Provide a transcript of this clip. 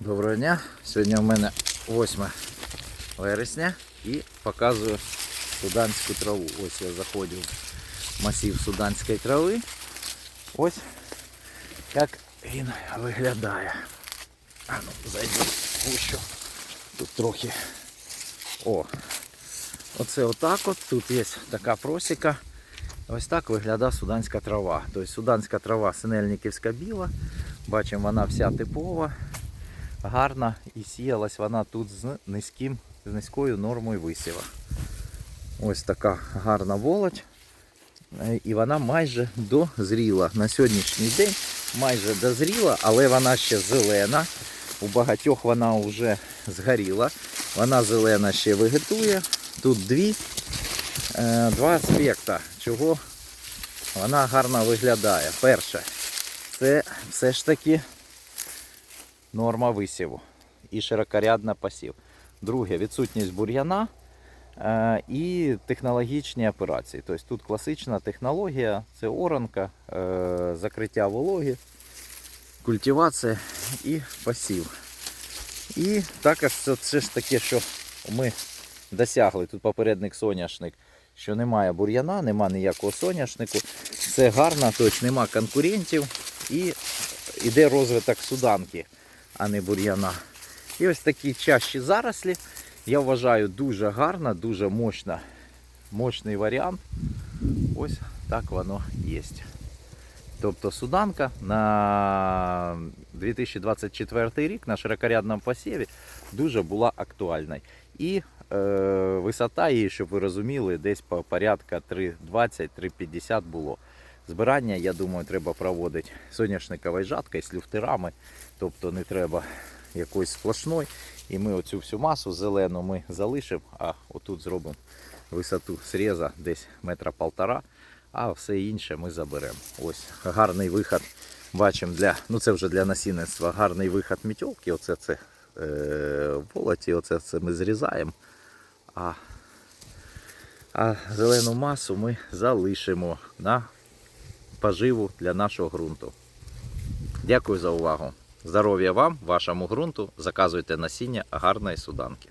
Доброго дня. Сьогодні в мене 8 вересня і показую суданську траву. Ось я заходив в масив суданської трави. Ось як він виглядає. А ну, зайду в гущу. Тут трохи. О! Оце отак от. Тут є така просіка. Ось так виглядає суданська трава. Тобто суданська трава синельниківська біла. Бачимо, вона вся типова гарна і сіялась вона тут з низьким, з низькою нормою висіва. Ось така гарна волоть. Е, І вона майже дозріла. На сьогоднішній день майже дозріла, але вона ще зелена. У багатьох вона вже згоріла. Вона зелена ще вегетує. Тут дві, е, два аспекти, чого вона гарно виглядає. Перше, це все ж таки норма висіву і широкорядна посів. Друге, відсутність бур'яна е, і технологічні операції. Тобто тут класична технологія, це оранка, е, закриття вологи, культивація і посів. І також це, це ж таке, що ми досягли. Тут попередник соняшник, що немає бур'яна, немає ніякого соняшнику. Все гарно, тобто нема конкурентів і йде розвиток суданки а не бур'яна. І ось такі чащі зарослі. Я вважаю дуже гарна, дуже мощна, мощний варіант. Ось так воно є. Тобто суданка на 2024 рік на широкорядному посіві дуже була актуальна. І е, висота її, щоб ви розуміли, десь по порядка 3,20-3,50 було. Збирання, я думаю, треба проводити соняшниковою жаткою з люфтерами, тобто не треба якоїсь сплошної. І ми оцю всю масу зелену ми залишимо, а отут зробимо висоту сріза десь метра полтора, а все інше ми заберемо. Ось гарний виход. Бачимо для, ну це вже для насінництва, гарний виход мітьолки. Оце це е, волоті, оце це ми зрізаємо. А, а зелену масу ми залишимо на поживу для нашого ґрунту. Дякую за увагу. Здоров'я вам, вашому ґрунту. Заказуйте насіння гарної суданки.